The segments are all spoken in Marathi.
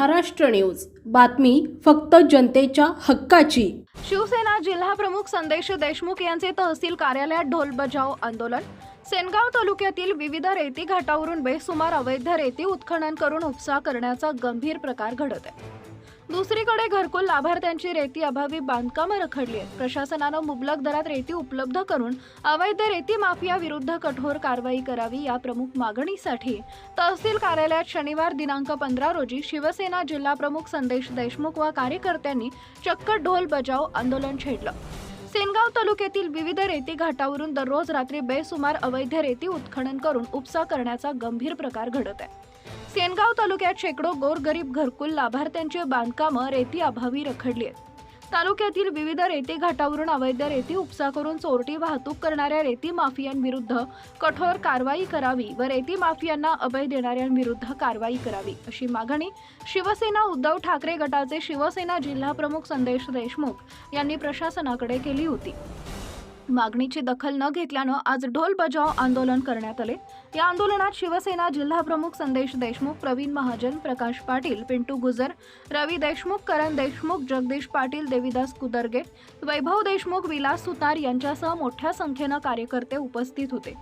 महाराष्ट्र न्यूज. बातमी फक्त जनतेच्या हक्काची. शिवसेना जिल्हा प्रमुख संदेश देशमुख यांचे तहसील कार्यालयात ढोल बजाव आंदोलन. सेनगाव तालुक्यातील विविध रेती घाटावरून बेसुमार अवैध रेती उत्खनन करून उपसा करण्याचा गंभीर प्रकार घडत आहे. दुसरीकडे घरकुल लाभार्थ्यांची रेती अभावी बांधकामं रखडली आहेत. प्रशासनानं मुबलक दरात रेती उपलब्ध करून अवैध रेती माफिया विरुद्ध कठोर कारवाई करावी या प्रमुख मागणीसाठी. तहसील कार्यालयात शनिवार दिनांक पंधरा रोजी शिवसेना जिल्हा प्रमुख संदेश देशमुख व कार्यकर्त्यांनी चक्क ढोल बजाव आंदोलन छेडलं. सेनगाव तालुक्यातील विविध रेती घाटावरून दररोज रात्री बेसुमार अवैध रेती उत्खनन करून उपसा करण्याचा गंभीर प्रकार घडत आहे. सेनगाव तालुक्यात शेकडो गोरगरीब घरकुल लाभार्थ्यांची बांधकामं रेती अभावी रखडली आहेत. तालुक्यातील विविध रेती घाटावरून अवैध रेती उपसा करून चोरटी वाहतूक करणाऱ्या रेती माफियांविरुद्ध कठोर कारवाई करावी व रेती माफियांना अभय देणाऱ्यांविरुद्ध कारवाई करावी अशी मागणी शिवसेना उद्धव ठाकरे गटाचे शिवसेना जिल्हा प्रमुख संदेश देशमुख यांनी प्रशासनाकडे केली होती. मागणीची दखल न घेतल्यानं आज ढोल बजाव आंदोलन करण्यात आले. या आंदोलनात शिवसेना जिल्हाप्रमुख संदेश देशमुख प्रवीण महाजन प्रकाश पाटील पिंटू गुजर रवी देशमुख करण देशमुख जगदीश पाटील देविदास कुदरगे वैभव देशमुख विलास सुतार यांच्यासह मोठ्या संख्येनं कार्यकर्ते उपस्थित होते.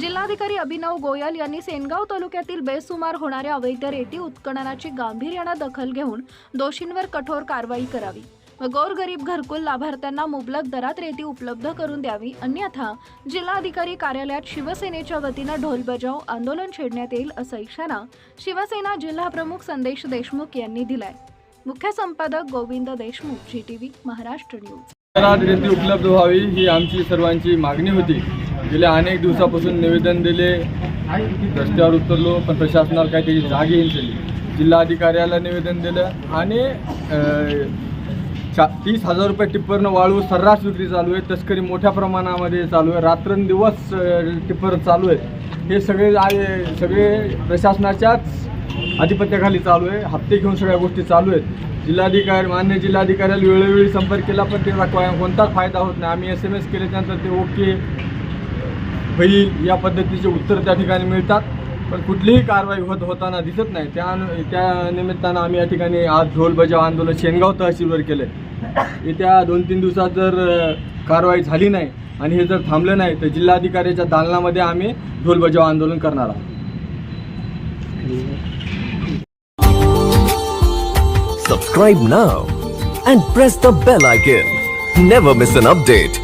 जिल्हाधिकारी अभिनव गोयल यांनी सेनगाव तालुक्यातील बेसुमार होणाऱ्या अवैध रेती उत्खननाची गांभीर्यानं दखल घेऊन दोषींवर कठोर कारवाई करावी. गोरगरीब घरकुल लाभार्थ्यांना मुबलक दरात रेती उपलब्ध करून द्यावी. अन्यथा जिल्हाधिकारी कार्यालयात शिवसेनेच्या वतीनं ढोल बजाव आंदोलन छेडण्यात येईल असा इशारा शिवसेना जिल्हा प्रमुख संदेश देशमुख यांनी दिलाय. मुख्य संपादक Govind Deshmukh G T V Maharashtra news. रेती उपलब्ध व्हावी ही आमची सर्वांची मागणी होती. गेल्या अनेक दिवसापासून निवेदन दिले रस्त्यावर उतरलो पण प्रशासनाला काही त्याची जागी येईल जिल्हाधिकाऱ्याला निवेदन दिलं आणि शा तीस हजार रुपये टिप्परनं वाळू सर्रास विक्री चालू आहे. तस्करी मोठ्या प्रमाणामध्ये चालू आहे. रात्रंदिवस टिप्पर चालू आहे. हे सगळे सगळे प्रशासनाच्याच आधिपत्याखाली चालू आहे. हप्ते घेऊन सगळ्या गोष्टी चालू आहेत. जिल्हाधिकारी मान्य जिल्हाधिकाऱ्याला वेळोवेळी संपर्क केला पण त्याचा को- कोणताच फायदा होत नाही. आम्ही एस एम एस केले त्यानंतर ते ओके होईल या पद्धतीचे उत्तर त्या ठिकाणी मिळतात. पण कुठलीही कारवाई होत होताना दिसत नाही त्या त्या निमित्तानं आम्ही या ठिकाणी आज ढोल बजाव आंदोलन शेनगाव तहसीलवर केलं येत्या दोन तीन दिवसात जर कारवाई झाली नाही आणि हे जर थांबलं नाही तर जिल्हाधिकाऱ्याच्या दालनामध्ये आम्ही ढोल बजाव आंदोलन करणार आहोत Subscribe now and press the bell icon. Never miss an update.